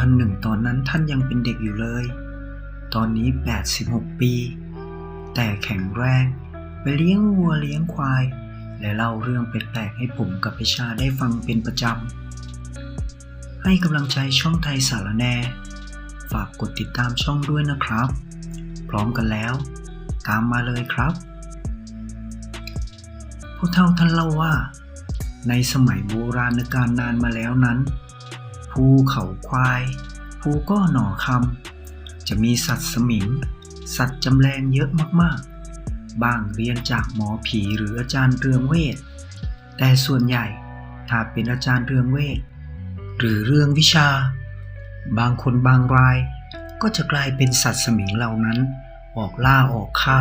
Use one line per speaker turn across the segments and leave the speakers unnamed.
นานมาแล้วผู้เฒ่าท่านหนึ่งตอนนั้นท่านยังเป็นเด็กอยู่เลย ตอนนี้ 86 ปี แต่แข็งแรง ไปเลี้ยงวัวเลี้ยงควาย และเล่าเรื่องแปลกๆให้ผมกับพิชาได้ฟังเป็นประจำ ให้กำลังใจช่องไทยสารแน ฝากกดติดตามช่องด้วยนะครับ พร้อมกันแล้ว ตามมาเลยครับ ผู้เฒ่าท่านเล่าว่า ในสมัยโบราณกาลนานมาแล้วนั้น ภูเขาควายภูก็หน่อคำจะมีสัตว์สมิง สัตว์จำแรงเยอะมากๆ บ้างเรียนจากหมอผีหรืออาจารย์เรืองเวท แต่ส่วนใหญ่ถ้าเป็นอาจารย์เรืองเวท หรือเรื่องวิชา บางคนบางรายก็จะกลายเป็นสัตว์สมิงเหล่านั้น ออกล่าออกฆ่า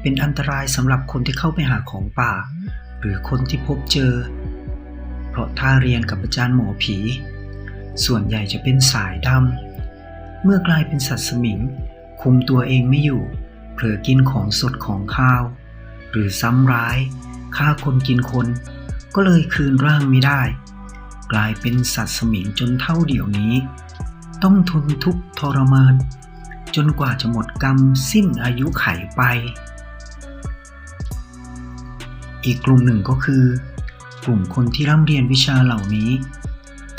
เป็นอันตรายสำหรับคนที่เข้าไปหาของป่า หรือคนที่พบเจอ เพราะถ้าเรียนกับอาจารย์หมอผี ส่วนใหญ่จะเป็นสายดำ เมื่อกลายเป็นสัตว์สมิง คุมตัวเองไม่อยู่ เผลอกินของสดของข้าว หรือซ้ำร้ายฆ่าคนกินคน ก็เลยคืนร่างไม่ได้ กลายเป็นสัตว์สมิงจนเท่าเดี๋ยวนี้ ต้องทนทุกข์ทรมาน จนกว่าจะหมดกรรมสิ้นอายุไขไป อีกกลุ่มหนึ่งก็คือ กลุ่มคนที่ร่ำเรียนวิชาเหล่านี้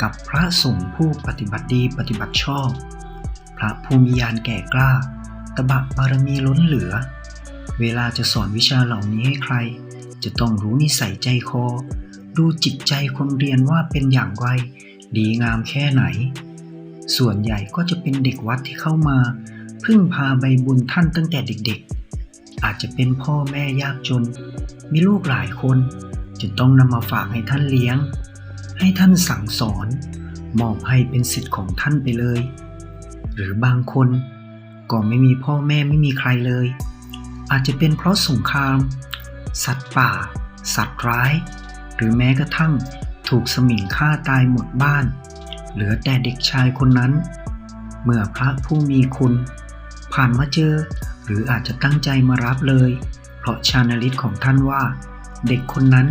กับพระสงฆ์ผู้ปฏิบัติดีปฏิบัติชอบ พระภูมิยานแก่กล้า ตบะบารมีล้นเหลือ เวลาจะสอนวิชาเหล่านี้ให้ใคร จะต้องรู้นิสัยใจคอ ดูจิตใจคนเรียนว่าเป็นอย่างไร ดีงามแค่ไหน ส่วนใหญ่ก็จะเป็นเด็กวัดที่เข้ามาพึ่งพาใบบุญท่านตั้งแต่เด็กๆ อาจจะเป็นพ่อแม่ยากจน มีลูกหลายคนจะต้องนำมาฝากให้ท่านเลี้ยง ให้ท่านสั่งสอน มอบให้เป็นสิทธิ์ของท่านไปเลย หรือบางคนก็ไม่มีพ่อแม่ไม่มีใครเลย อาจจะเป็นเพราะสงคราม สัตว์ป่า สัตว์ร้าย หรือแม้กระทั่งถูกสมิงฆ่าตายหมดบ้าน เหลือแต่เด็กชายคนนั้น เมื่อพระผู้มีคุณ ผ่านมาเจอ หรืออาจจะตั้งใจมารับเลย เพราะชานาลิตของท่านว่า เด็กคนนั้น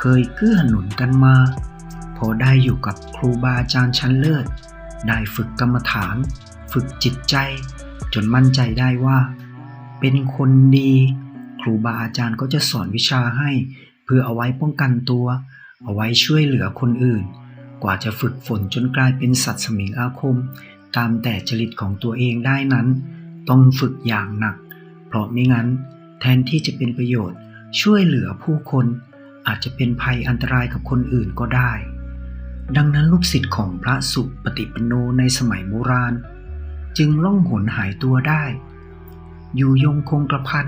เคยเกื้อหนุนกันมา พอได้อยู่กับครูบาอาจารย์ชั้นเลิศ ได้ฝึกกรรมฐาน ฝึกจิตใจ จนมั่นใจได้ว่า เป็นคนดี ครูบาอาจารย์ก็จะสอนวิชาให้ เพื่อเอาไว้ป้องกันตัว เอาไว้ช่วยเหลือคนอื่น กว่าจะฝึกฝนจนกลายเป็นสัตว์สมิงอาคม ตามแต่จริตของตัวเองได้นั้น ต้องฝึกอย่างหนัก เพราะไม่งั้น แทนที่จะเป็นประโยชน์ช่วยเหลือผู้คนอาจจะเป็นภัยอันตรายกับคนอื่นก็ได้ ดังนั้นลูกศิษย์ของพระสุปฏิปนโนในสมัยโบราณ จึงล่องหนหายตัวได้ อยู่ยงคงกระพัน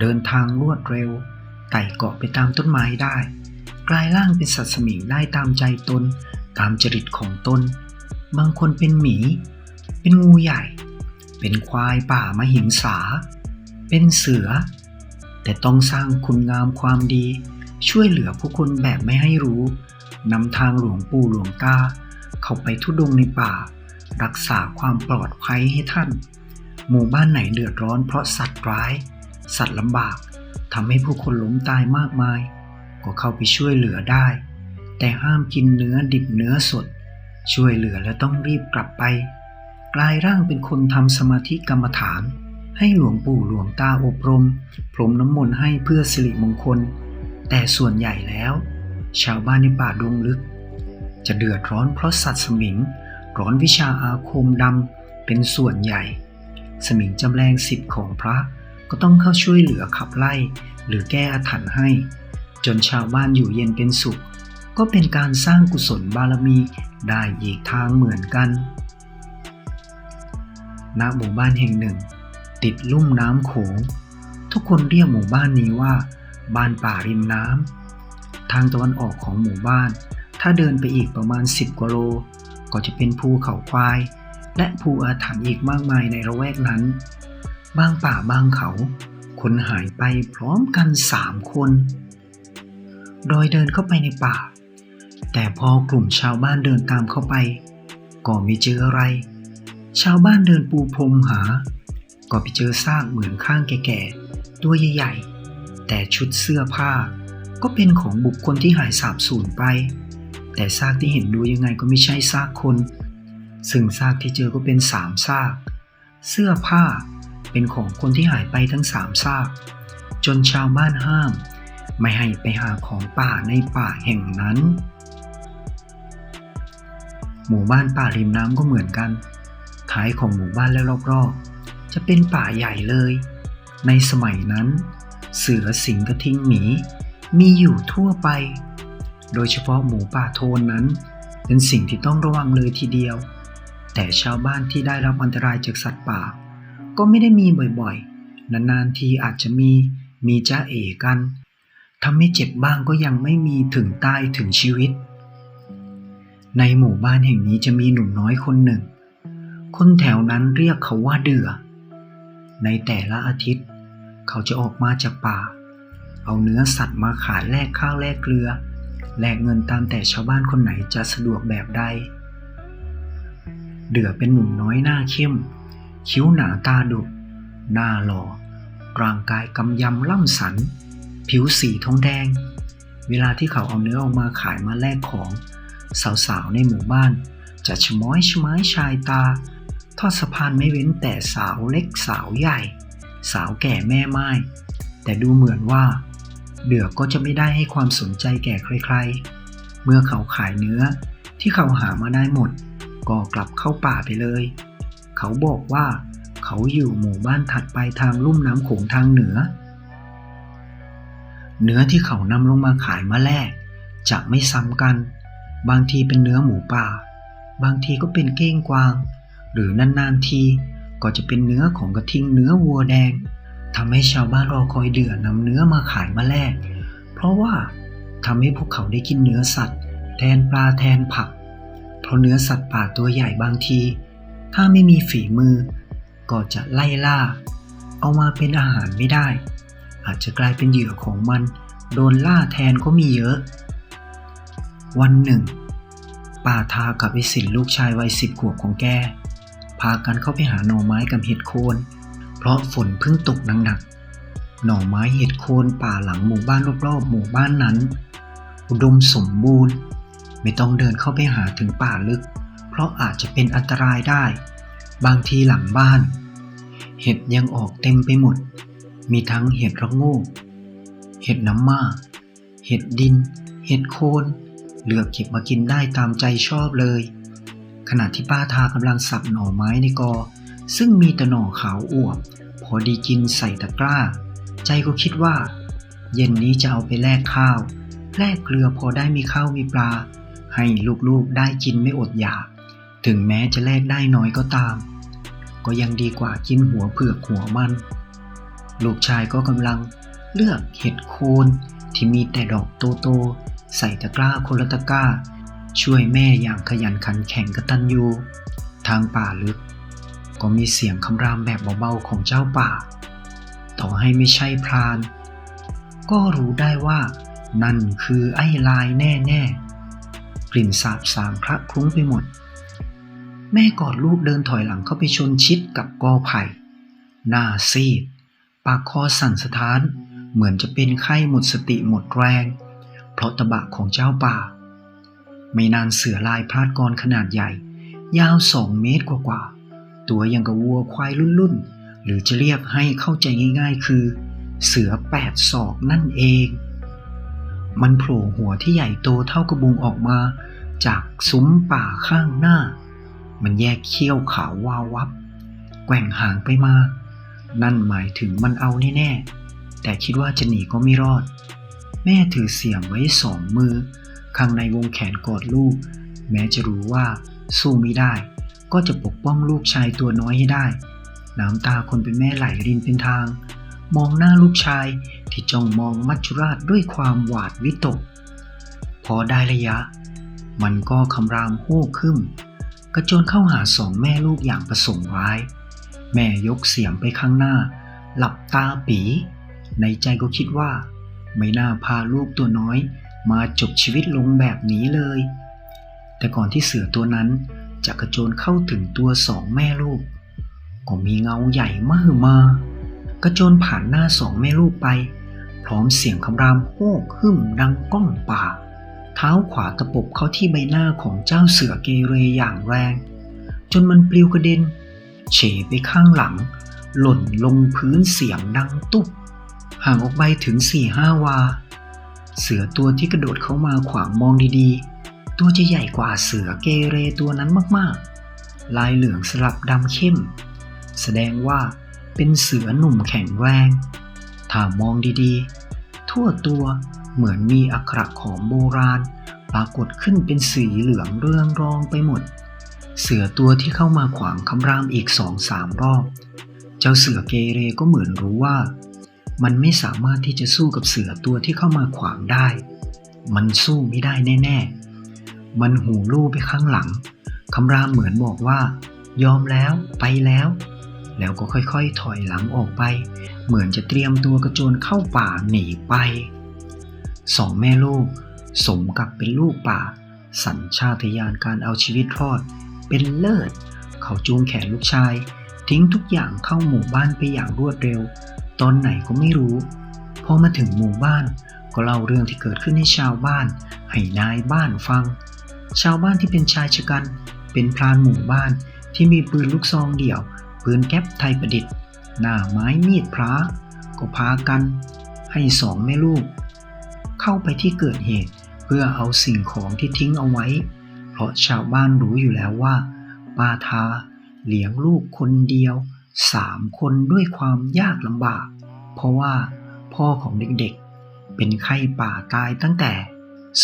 เดินทางรวดเร็ว ไต่เกาะไปตามต้นไม้ได้ กลายร่างเป็นสัตว์สมิงได้ตามใจตน ตามจริตของตน บางคนเป็นหมี เป็นงูใหญ่ เป็นควายป่ามหิงสา เป็นเสือ แต่ต้องสร้างคุณงามความดี ช่วยเหลือผู้คนแบบไม่ให้รู้ นำทางหลวงปู่หลวงตาเข้าไปทุดงในป่า รักษาความปลอดภัยให้ท่าน หมู่บ้านไหนเดือดร้อนเพราะสัตว์ร้าย สัตว์ลำบากทำให้ผู้คนล้มตายมากมาย ก็เข้าไปช่วยเหลือได้ แต่ห้ามกินเนื้อดิบเนื้อสด ช่วยเหลือแล้วต้องรีบกลับไป กลายร่างเป็นคนทำสมาธิกรรมฐาน ให้หลวงปู่หลวงตาอบรม พรมน้ำมนต์ให้เพื่อสิริมงคล แต่ส่วนใหญ่แล้ว ชาวบ้านในป่าดงลึก จะเดือดร้อนเพราะสัตว์สมิง ร้อนวิชาอาคมดำเป็นส่วนใหญ่ สมิงจำแรงสิทธิ์ของพระก็ต้องเข้าช่วยเหลือขับไล่ หรือแก้อาถรรพ์ให้ จนชาวบ้านอยู่เย็นเป็นสุข ก็เป็นการสร้างกุศลบารมีได้อีกทางเหมือนกันณหมู่บ้านแห่งหนึ่ง ติดลุ่มน้ำโขง ทุกคนเรียกหมู่บ้านนี้ว่า บ้านป่าริมน้ำ ทางตะวันออกของหมู่บ้าน ถ้าเดินไปอีกประมาณ 10กว่าโล ก็จะเป็นภูเขาควาย และภูอาถรรพ์อีกมากมายในระแวกนั้น บางป่าบางเขา คนหายไปพร้อมกันสามคน โดยเดินเข้าไปในป่า แต่พอกลุ่มชาวบ้านเดินตามเข้าไป ก็ไม่เจออะไร ชาวบ้านเดินปูพรมหา ก็ไปเจอซากเหมือนข้างแก่ๆ ตัวใหญ่ๆ แต่ชุดเสื้อผ้า ก็เป็นของบุคคลที่หายสาบสูญไป แต่ซากที่เห็นดูยังไงก็ไม่ใช่ซากคน ซึ่งซากที่เจอก็เป็นสามซาก เสื้อผ้าเป็นของคนที่หายไปทั้งสามซาก จนชาวบ้านห้าม ไม่ให้ไปหาของป่าในป่าแห่งนั้น หมู่บ้านป่าริมน้ำก็เหมือนกัน ท้ายของหมู่บ้านและรอบๆ จะเป็นป่าใหญ่เลย ในสมัยนั้น เสือสิงกระทิงหมี มีอยู่ทั่วไป โดยเฉพาะหมูป่าโทนนั้น เป็นสิ่งที่ต้องระวังเลยทีเดียว แต่ชาวบ้านที่ได้รับอันตรายจากสัตว์ป่า ก็ไม่ได้มีบ่อยๆ นานๆทีอาจจะมีมีจ้าเอกันทำให้เจ็บบ้างก็ยังไม่มีถึงตายถึงชีวิต ในหมู่บ้านแห่งนี้จะมีหนุ่มน้อยคนหนึ่ง คนแถวนั้นเรียกเขาว่าเดือ ในแต่ละอาทิตย์ เขาจะออกมาจากป่า เอาเนื้อสัตว์มาขายแลกข้าวแลกเกลือ แลกเงินตามแต่ชาวบ้านคนไหนจะสะดวกแบบใด เดือเป็นหนุ่มน้อยหน้าเข้ม คิ้วหนาตาดุ หน้าหล่อ ร่างกายกำยำล่ำสัน ผิวสีทองแดง เวลาที่เขาเอาเนื้อออกมาขายมาแลกของ สาวๆในหมู่บ้าน จะชะม้อยชะไม้ชายตา ทอดสะพานไม่เว้นแต่สาวเล็กสาวใหญ่ สาวแก่แม่ไม้แต่ดูเหมือนว่า เดือก็จะไม่ได้ให้ความสนใจแก่ใครๆ เมื่อเขาขายเนื้อที่เขาหามาได้หมด ก็กลับเข้าป่าไปเลย เขาบอกว่าเขาอยู่หมู่บ้านถัดไปทางลุ่มน้ำโขงทางเหนือ เนื้อที่เขานำลงมาขายมาแลกจะไม่ซ้ำกัน บางทีเป็นเนื้อหมูป่า บางทีก็เป็นเก้งกวาง หรือนานๆทีก็จะเป็นเนื้อของกระทิงเนื้อวัวแดง ทำให้ชาวบ้านรอคอยเดือนำเนื้อมาขายมาแลก เพราะว่าทำให้พวกเขาได้กินเนื้อสัตว์ แทนปลาแทนผัก เพราะเนื้อสัตว์ป่าตัวใหญ่บางที ถ้าไม่มีฝีมือ ก็จะไล่ล่า เอามาเป็นอาหารไม่ได้ อาจจะกลายเป็นเหยื่อของมัน โดนล่าแทนก็มีเยอะ วันหนึ่ง ป่าทากับไอสินลูกชายวัยสิบขวบของแกพากันเข้าไปหาหน่อไม้กับเห็ดโคน เพราะฝนเพิ่งตกหนักๆหน่อไม้เห็ดโคนป่าหลังหมู่บ้านรอบๆหมู่บ้านนั้น อุดมสมบูรณ์ ไม่ต้องเดินเข้าไปหาถึงป่าลึก เพราะอาจจะเป็นอันตรายได้ บางทีหลังบ้าน เห็ดยังออกเต็มไปหมด มีทั้งเห็ดระโงกเห็ดน้ำมาเห็ดดิน เห็ดโคนเลือกเก็บมากินได้ตามใจชอบเลย ขณะที่ป้าทากำลังสับหน่อไม้ในกอ ซึ่งมีแต่หน่อขาวอวบ พอดีกินใส่ตะกร้า ใจก็คิดว่า เย็นนี้จะเอาไปแลกข้าว แลกเกลือพอได้มีข้าวมีปลา ให้ลูกๆได้กินไม่อดอยาก ถึงแม้จะแลกได้น้อยก็ตาม ก็ยังดีกว่ากินหัวเผือกหัวมัน ลูกชายก็กำลังเลือกเห็ดโคนที่มีแต่ดอกโตๆใส่ตะกร้าคนละตะกร้า ช่วยแม่อย่างขยันขันแข็งกระตัญญูทางป่าลึก ก็มีเสียงคำรามแบบเบาๆของเจ้าป่า ต่อให้ไม่ใช่พราน ก็รู้ได้ว่า นั่นคือไอ้ลายแน่ๆ กลิ่นสาบสางคละคลุ้งไปหมด แม่กอดลูกเดินถอยหลังเข้าไปชนชิดกับกอไผ่หน้าซีด ปากคอสั่นสะท้าน เหมือนจะเป็นไข้หมดสติหมดแรง เพราะตะบะของเจ้าป่า ไม่นานเสือลายพลาดกรขนาดใหญ่ ยาวสองเมตรกว่าๆ ตัวยังกับวัวควายรุ่นๆ หรือจะเรียกให้เข้าใจง่ายๆ คือ เสือแปดศอกนั่นเอง มันโผล่หัวที่ใหญ่โตเท่ากระบุงออกมา จากซุ้มป่าข้างหน้า มันแยกเขี้ยวขาววาววับ แกว่งหางไปมา นั่นหมายถึงมันเอาแน่ๆ แต่คิดว่าจะหนีก็ไม่รอด แม่ถือเสียมไว้สองมือ ข้างในวงแขนกอดลูก แม้จะรู้ว่าสู้ไม่ได้ ก็จะปกป้องลูกชายตัวน้อยให้ได้ น้ำตาคนเป็นแม่ไหลรินเป็นทาง มองหน้าลูกชายที่จ้องมองมัจจุราชด้วยความหวาดวิตก พอได้ระยะ มันก็คำรามโฮกขึ้น กระโจนเข้าหาสองแม่ลูกอย่างประสงค์ร้าย แม่ยกเสียมไปข้างหน้า หลับตาปี ในใจก็คิดว่า ไม่น่าพาลูกตัวน้อย มาจบชีวิตลงแบบนี้เลย แต่ก่อนที่เสือตัวนั้น จะกระโจนเข้าถึงตัวสองแม่ลูก ก็มีเงาใหญ่มากมา กระโจนผ่านหน้าสองแม่ลูกไป พร้อมเสียงคำรามโฮกหึ่มดังก้องป่า เท้าขวาตะปบเข้าที่ใบหน้าของเจ้าเสือเกเรอย่างแรง จนมันปลิวกระเด็น เฉไปข้างหลัง หล่นลงพื้นเสียงดังตุ๊บห่างออกไปถึงสี่ห้าวา เสือตัวที่กระโดดเข้ามาขวางมองดีๆ ตัวจะใหญ่กว่าเสือเกเรตัวนั้นมากๆ ลายเหลืองสลับดำเข้ม แสดงว่าเป็นเสือหนุ่มแข็งแรง ถ้ามองดีๆ ทั่วตัวเหมือนมีอักขระของโบราณ ปรากฏขึ้นเป็นสีเหลืองเรืองรองไปหมด เสือตัวที่เข้ามาขวางคำรามอีกสองสามรอบ เจ้าเสือเกเรก็เหมือนรู้ว่า มันไม่สามารถที่จะสู้กับเสือตัวที่เข้ามาขวางได้ มันสู้ไม่ได้แน่ ๆ มันหูลู่ไปข้างหลัง คำรามเหมือนบอกว่า ยอมแล้วไปแล้ว แล้วก็ค่อยๆถอยหลังออกไป เหมือนจะเตรียมตัวกระโจนเข้าป่าหนีไป สองแม่ลูก สมกับเป็นลูกป่า สัญชาตญาณการเอาชีวิตรอด เป็นเลิศ เขาจูงแขนลูกชาย ทิ้งทุกอย่างเข้าหมู่บ้านไปอย่างรวดเร็ว ตอนไหนก็ไม่รู้ พอมาถึงหมู่บ้านก็เล่าเรื่องที่เกิดขึ้นให้ชาวบ้าน ให้นายบ้านฟัง ชาวบ้านที่เป็นชายชะกัน เป็นพรานหมู่บ้านที่มีปืนลูกซองเดี่ยว ปืนแก๊ปไทยประดิษฐ์ หน้าไม้มีดพระก็พากันให้สองแม่ลูก เข้าไปที่เกิดเหตุเพื่อเอาสิ่งของที่ทิ้งเอาไว้ เพราะชาวบ้านรู้อยู่แล้วว่าป้าทาเลี้ยงลูกคนเดียวสามคนด้วยความยากลำบาก เพราะว่าพ่อของเด็กๆ เป็นไข้ป่าตายตั้งแต่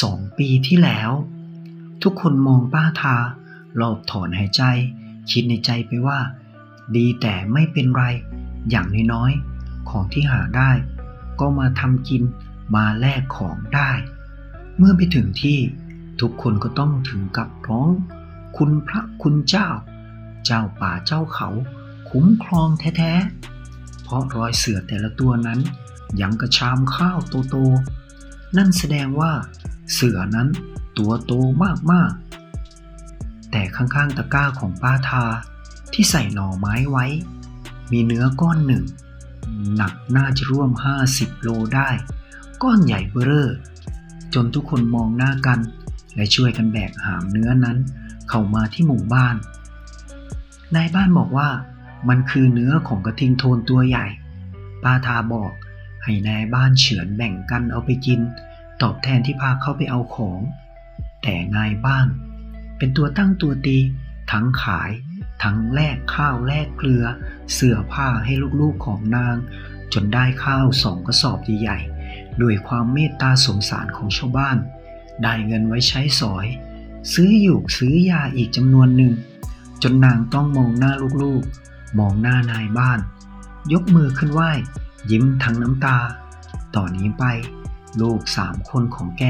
สองปีที่แล้ว ทุกคนมองป้าทาหลอบถอนหายใจ คิดในใจไปว่า ดีแต่ไม่เป็นไร อย่างน้อยๆ ของที่หาได้ ก็มาทำกินมาแลกของได้ เมื่อไปถึงที่ทุกคนก็ต้องถึงกับร้อง คุณพระคุณเจ้า เจ้าป่าเจ้าเขา คุ้มครองแท้ๆ เพราะรอยเสือแต่ละตัวนั้น ยังกระชามข้าวโตๆนั่นแสดงว่า เสือนั้น ตัวโตมากๆ แต่ข้างๆตะกร้าของป้าทาที่ใส่หน่อไม้ไว้ มีเนื้อก้อนหนึ่ง หนักน่าจะร่วม 50 โลได้ ก้อนใหญ่เบ้อเร่อจนทุกคนมองหน้ากัน และช่วยกันแบกหามเนื้อนั้น เข้ามาที่หมู่บ้าน นายบ้านบอกว่ามันคือเนื้อของกระทิงโทนตัวใหญ่ ป้าทาบอกให้นายบ้านเฉือนแบ่งกันเอาไปกิน ตอบแทนที่พาเข้าไปเอาของ แต่นายบ้าน เป็นตัวตั้งตัวตี ทั้งขาย ทั้งแลกข้าวแลกเกลือ เสื้อผ้าให้ลูกๆของนาง จนได้ข้าวสองกระสอบใหญ่ๆด้วยความเมตตาสงสารของชาวบ้าน ได้เงินไว้ใช้สอย ซื้อหยูกซื้อยาอีกจำนวนหนึ่ง จนนางต้องมองหน้าลูกๆ มองหน้านายบ้าน ยกมือขึ้นไหว้ ยิ้มทั้งน้ำตา ต่อนนี้ไป ลูกสามคนของแก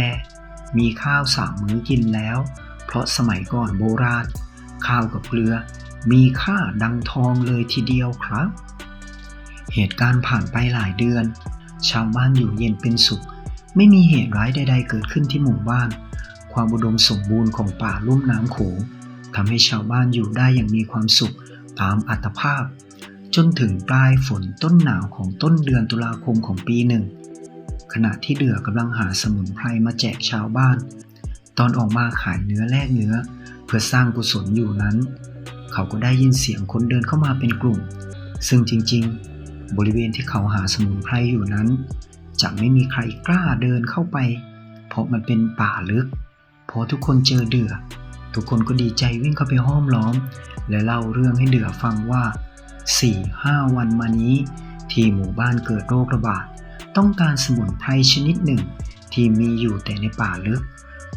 มีข้าวสามมื้อกินแล้ว เพราะสมัยก่อนโบราณ ข้าวกับเกลือ มีค่าดังทองเลยทีเดียวครับ เหตุการณ์ผ่านไปหลายเดือน ชาวบ้านอยู่เย็นเป็นสุข ไม่มีเหตุร้ายใด ๆ เกิดขึ้นที่หมู่บ้าน ความอุดมสมบูรณ์ของป่าลุ่มน้ำโขงทำให้ชาวบ้านอยู่ได้อย่างมีความสุขตามอัตภาพ จนถึงปลายฝนต้นหนาวของต้นเดือนตุลาคมของปีหนึ่ง ขณะที่เดือกำลังหาสมุนไพรมาแจกชาวบ้าน ตอนออกมาขายเนื้อแลกเนื้อ เพื่อสร้างกุศลอยู่นั้น เขาก็ได้ยินเสียงคนเดินเข้ามาเป็นกลุ่ม ซึ่งจริงๆ บริเวณที่เขาหาสมุนไพรอยู่นั้น จะไม่มีใครกล้าเดินเข้าไป เพราะมันเป็นป่าลึกพอทุกคนเจอเดือทุกคนก็ดีใจวิ่งเข้าไปห้อมล้อม และเล่าเรื่องให้เดือฟังว่า4-5วันมานี้ ที่หมู่บ้านเกิดโรคระบาด ต้องการสมุนไพรชนิดหนึ่ง ที่มีอยู่แต่ในป่าลึก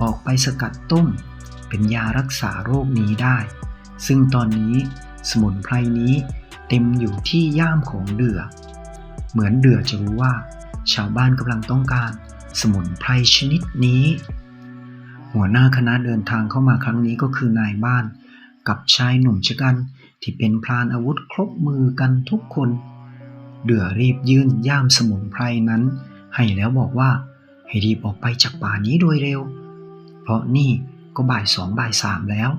ออกไปสกัดต้ม เป็นยารักษาโรคนี้ได้ ซึ่งตอนนี้สมุนไพรนี้เต็มอยู่ที่ย่ามของเดือ เหมือนเดือจะรู้ว่า ชาวบ้านกำลังต้องการสมุนไพรชนิดนี้ หัวหน้าคณะเดินทางเข้ามาครั้งนี้ก็คือนายบ้าน กับชายหนุ่มชะกันที่เป็นพรานอาวุธครบมือกันทุกคน เดือรีบยื่นย่ามสมุนไพรนั้น ให้แล้วบอกว่าให้รีบออกไปจากป่านี้โดยเร็ว เพราะนี่ก็บ่ายสองบ่ายสามแล้ว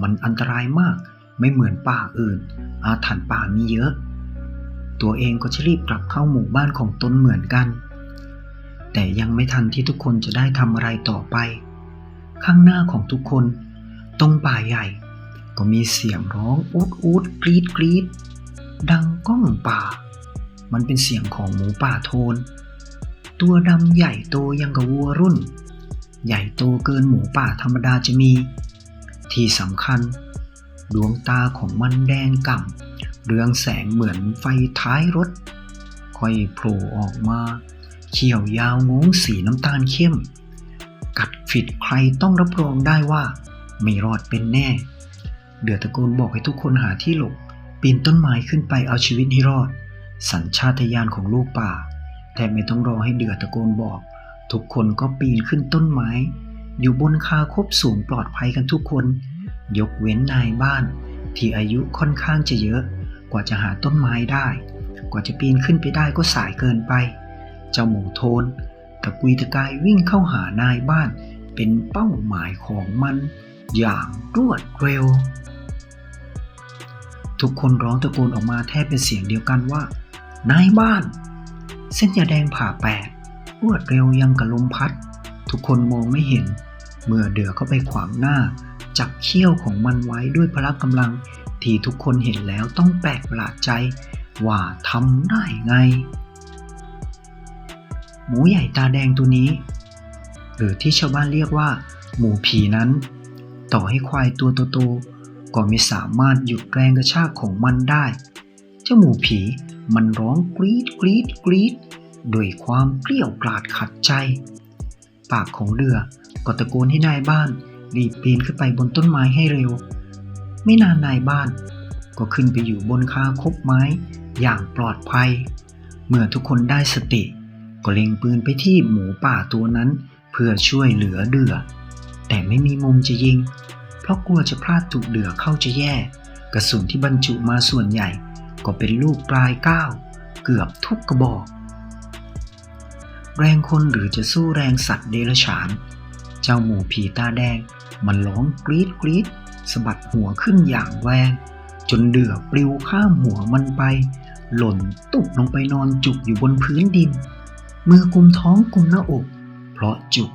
มันอันตรายมากไม่เหมือนป่าอื่น อาถรรพ์ป่ามีเยอะ ตัวเองก็จะรีบกลับเข้าหมู่บ้านของตนเหมือนกัน แต่ยังไม่ทันที่ทุกคนจะได้ทำอะไรต่อไป ข้างหน้าของทุกคนตรงป่าใหญ่ ก็มีเสียงร้องอูดอูดกรีดกรีดดังก้องป่า มันเป็นเสียงของหมูป่าโทน ตัวดำใหญ่โตยังกับวัวรุ่น ใหญ่โตเกินหมูป่าธรรมดาจะมี ที่สำคัญ ดวงตาของมันแดงก่ำเรืองแสงเหมือนไฟท้ายรถ ค่อยโผล่ออกมา เขียวยาวงงสีน้ำตาลเข้ม กัดผิดใครต้องรับรองได้ว่า ไม่รอดเป็นแน่ เดือดตะโกนบอกให้ทุกคนหาที่หลบปีนต้นไม้ขึ้นไปเอาชีวิตให้รอด สัญชาตญาณของลูกป่าแทบไม่ต้องรอให้เดือดตะโกนบอก ทุกคนก็ปีนขึ้นต้นไม้ อยู่บนคาคบสูงปลอดภัยกันทุกคน ยกเว้นนายบ้าน ที่อายุค่อนข้างจะเยอะ กว่าจะหาต้นไม้ได้ กว่าจะปีนขึ้นไปได้ก็สายเกินไป เจ้าหมูโทนตะกุยตะกายวิ่งเข้าหานายบ้าน เป็นเป้าหมายของมัน อย่างรวดเร็ว ทุกคนร้องตะโกนออกมาแทบเป็นเสียงเดียวกันว่า นายบ้าน เส้นยาแดงผ่าแปดรวดเร็วยังกระลมพัด ทุกคนมองไม่เห็น เมื่อเดือเข้าไปขวางหน้า จับเขี้ยวของมันไว้ด้วยพละกำลัง ที่ทุกคนเห็นแล้วต้องแปลกประหลาดใจ ว่าทำได้ไง หมูใหญ่ตาแดงตัวนี้ หรือที่ชาวบ้านเรียกว่า หมูผีนั้น ต่อให้ควายตัวโตๆก็ไม่สามารถหยุดแรงกระชากของมันได้ เจ้าหมูผี มันร้องกรีดกรีดกรีดด้วยความเกลี้ยวกราดขัดใจ ปากของเรือก็ตะโกนให้นายบ้าน รีบปีนขึ้นไปบนต้นไม้ให้เร็ว ไม่นานนายบ้าน ก็ขึ้นไปอยู่บนคาคบไม้อย่างปลอดภัย เมื่อทุกคนได้สติ ก็เล็งปืนไปที่หมูป่าตัวนั้น เพื่อช่วยเหลือเดือ แต่ไม่มีมุมจะยิง เพราะกลัวจะพลาดถูกเดือเข้าจะแย่ กระสุนที่บรรจุมาส่วนใหญ่ ก็เป็นลูกปลายก้าวเกือบทุกกระบอก แรงคนหรือจะสู้แรงสัตว์เดรัจฉาน เจ้าหมูผีตาแดง มันร้องกรีดกรีดสะบัดหัวขึ้นอย่างแรงจนเดือปลิวข้ามหัวมันไป หล่นตุกลงไปนอนจุกอยู่บนพื้นดิน มือกุมท้องกุมหน้าอก เพราะจุก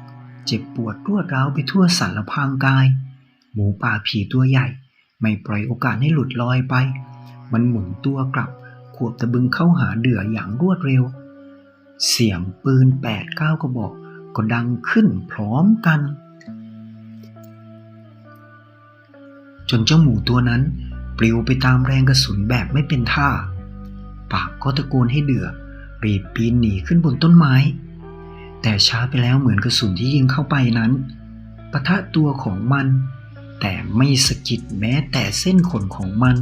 เจ็บปวดรวดร้าวไปทั่วสารพางกาย หมูป่าผีตัวใหญ่ ไม่ปล่อยโอกาสให้หลุดลอยไป มันหมุนตัวกลับ ขวบตะบึงเข้าหาเดืออย่างรวดเร็ว เสียงปืนแปดเก้ากระบอกก็ดังขึ้นพร้อมกัน จนเจ้าหมูตัวนั้น ปลิวไปตามแรงกระสุนแบบไม่เป็นท่า ปากก็ตะโกนให้เดือรีบปีนหนีขึ้นบนต้นไม้ แต่ช้าไปแล้วเหมือนกระสุนที่ยิงเข้าไปนั้นปะทะตัวของมัน แต่ไม่สะกิดแม้แต่เส้นขนของมัน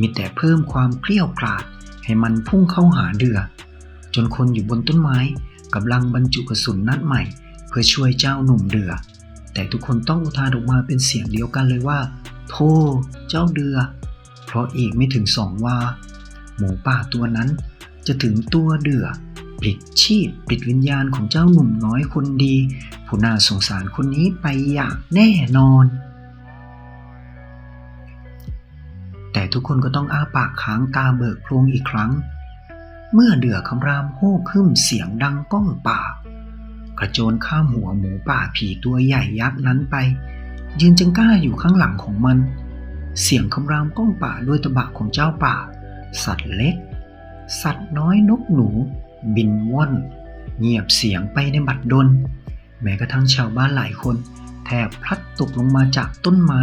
มีแต่เพิ่มความเกลี้ยวกราดให้มันพุ่งเข้าหาเดือ จนคนอยู่บนต้นไม้กำลังบรรจุกระสุนนัดใหม่ เพื่อช่วยเจ้าหนุ่มเดือ แต่ทุกคนต้องอุทานออกมาเป็นเสียงเดียวกันเลยว่าโธ่เจ้าเดือ เพราะอีกไม่ถึงสองว่า หมูป่าตัวนั้นจะถึงตัวเดือปลิดชีพปลิดวิญญาณของเจ้าหนุ่มน้อยคนดี ผู้น่าสงสารคนนี้ไปอย่างแน่นอน แต่ทุกคนก็ต้องอ้าปากค้างตาเบิกโพรงอีกครั้ง เมื่อเดือคำรามโห่ขึ้นเสียงดังก้องป่า กระโจนข้ามหัวหมูป่าผีตัวใหญ่ยักษ์นั้นไป ยืนจังก้าอยู่ข้างหลังของมัน เสียงคำรามก้องป่าด้วยตะบะของเจ้าป่า สัตว์เล็ก สัตว์น้อยนกหนู บินว่อนเงียบเสียงไปในบัดดลแม้กระทั่งชาวบ้านหลายคน แทบพลัดตกลงมาจากต้นไม้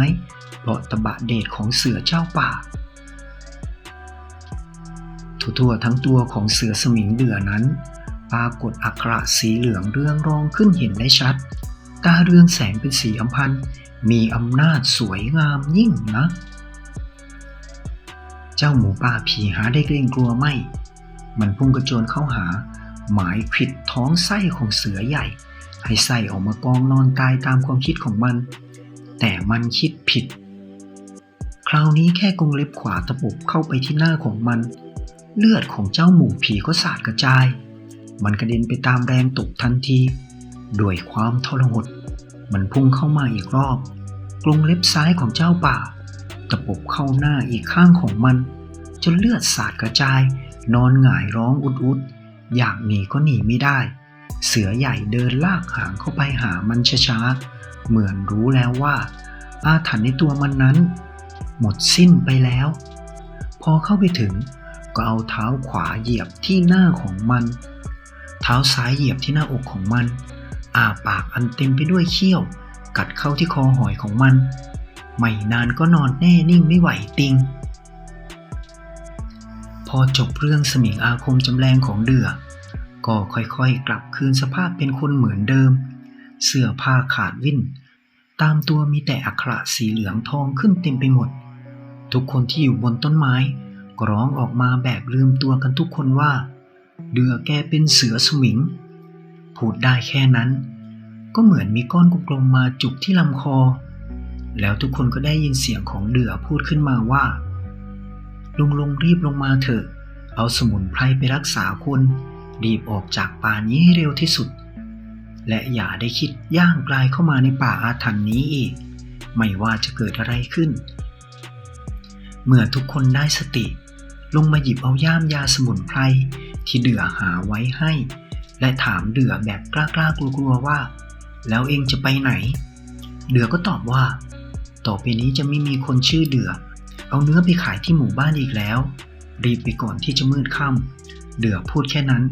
เพราะตะบะเดชของเสือเจ้าป่า ทั่วทั้งตัวของเสือสมิงเดือนั้น ปรากฏอักระสีเหลืองเรืองรองขึ้นเห็นได้ชัด ตาเรืองแสงเป็นสีอัมพันธ์มีอำนาจสวยงามยิ่งนะ เจ้าหมูป่าผีหาได้เกรงกลัวไม่ มันพุ่งกระโจนเข้าหา หมายผิดท้องไส้ของเสือใหญ่ ให้ไส้ออกมากองนอนตายตามความคิดของมัน แต่มันคิดผิด คราวนี้แค่กรงเล็บขวาตะปบเข้าไปที่หน้าของมัน เลือดของเจ้าหมูผีก็สาดกระจาย มันกระเด็นไปตามแรงตกทันทีด้วยความทรหด มันพุ่งเข้ามาอีกรอบ กรงเล็บซ้ายของเจ้าป่า ตะปบเข้าหน้าอีกข้างของมัน จนเลือดสาดกระจาย นอนหงายร้องอุดอุดอยากหนีก็หนีไม่ได้ เสือใหญ่เดินลากหางเข้าไปหามันช้าๆ เหมือนรู้แล้วว่า อาถรรพ์ในตัวมันนั้น หมดสิ้นไปแล้ว พอเข้าไปถึงก็เอาเท้าขวาเหยียบที่หน้าของมัน เท้าซ้ายเหยียบที่หน้าอกของมัน อาปากอันเต็มไปด้วยเขี้ยว กัดเข้าที่คอหอยของมัน ไม่นานก็นอนแน่นิ่งไม่ไหวติง พอจบเรื่องสมิงอาคมจำแรงของเดือ ก็ค่อยๆกลับคืนสภาพเป็นคนเหมือนเดิม เสื้อผ้าขาดวิ่น ตามตัวมีแต่อักระสีเหลืองทองขึ้นเต็มไปหมด ทุกคนที่อยู่บนต้นไม้ก็ร้องออกมาแบบลืมตัวกันทุกคนว่า เดือแกเป็นเสือสมิง พูดได้แค่นั้น ก็เหมือนมีก้อนกลมๆมาจุกที่ลำคอ แล้วทุกคนก็ได้ยินเสียงของเดือพูดขึ้นมาว่าลุงลงรีบลงมาเถอะ เอาสมุนไพรไปรักษาคน รีบออกจากป่านี้ให้เร็วที่สุด และอย่าได้คิดย่างกลายเข้ามาในป่าอาถรรพ์นี้อีก ไม่ว่าจะเกิดอะไรขึ้น เมื่อทุกคนได้สติ ลงมาหยิบเอาย่ามยาสมุนไพรที่เดือหาไว้ให้ และถามเดือแบบกล้าๆกลัวๆว่า แล้วเองจะไปไหน เดือก็ตอบว่า ต่อไปนี้จะไม่มีคนชื่อเดือเอาเนื้อไปขายที่หมู่บ้านอีกแล้ว รีบไปก่อนที่จะมืดค่ำเดือพูดแค่นั้น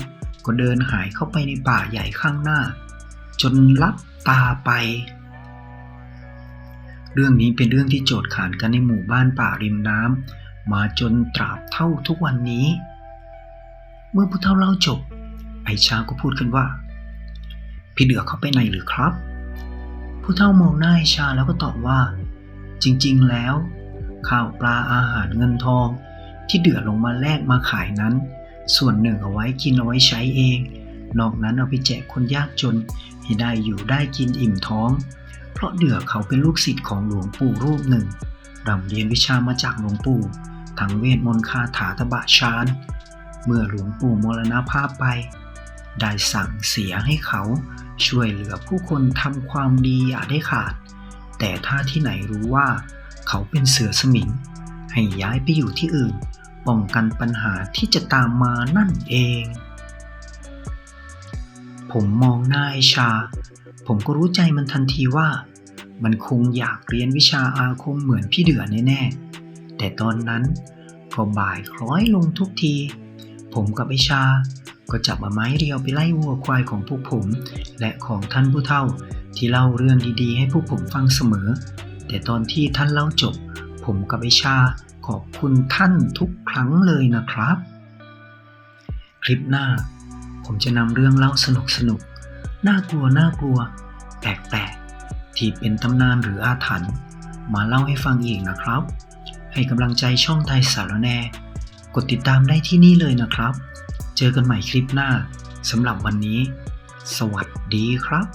ก็เดินหายเข้าไปในป่าใหญ่ข้างหน้า จนลับตาไป เรื่องนี้เป็นเรื่องที่โจทย์ขานกันในหมู่บ้านป่าริมน้ำมาจนตราบเท่าทุกวันนี้ เมื่อผู้เฒ่าเล่าจบ ไอชาก็พูดขึ้นว่า พี่เดือเข้าไปไหนหรือครับ ผู้เฒ่ามองหน้าไอชาแล้วก็ตอบว่า จริง ๆ แล้ว ข้าวปลาอาหารเงินทองที่เดือลงมาแลกมาขายนั้น ส่วนหนึ่งเอาไว้กินเอาไว้ใช้เอง นอกนั้นเอาไปแจกคนยากจนให้ได้อยู่ได้กินอิ่มท้อง เพราะเดือเขาเป็นลูกศิษย์ของหลวงปู่รูปหนึ่งร่ำเรียนวิชามาจากหลวงปู่ทั้งเวทมนต์คาถาตบะชาน เมื่อหลวงปู่มรณภาพไป ได้สั่งเสียให้เขาช่วยเหลือผู้คนทำความดีอย่าได้ขาด แต่ถ้าที่ไหนรู้ว่า เขาเป็นเสือสมิงให้ย้ายไปอยู่ที่อื่น ป้องกันปัญหาที่จะตามมานั่นเอง ผมมองหน้าไอชา ผมก็รู้ใจมันทันทีว่า มันคงอยากเรียนวิชาอาคมเหมือนพี่เดือแน่ๆ แต่ตอนนั้นพอบ่ายคล้อยลงทุกที ผมกับไอชา ก็จับเอาไม้เรียวไปไล่วัวควายของพวกผม และของท่านผู้เฒ่าที่เล่าเรื่องดีๆ ให้พวกผมฟังเสมอ แต่ตอนที่ท่านเล่าจบ ผมกับไอชา ขอบคุณท่านทุกครั้งเลยนะครับ คลิปหน้า ผมจะนำเรื่องเล่าสนุกสนุกน่ากลัวน่ากลัวแปลกๆที่เป็นตำนานหรืออาถรรพ์มาเล่าให้ฟังอีกนะครับ ให้กำลังใจช่องไทยสารแนกดติดตามได้ที่นี่เลยนะครับ เจอกันใหม่คลิปหน้าสำหรับวันนี้ สวัสดีครับ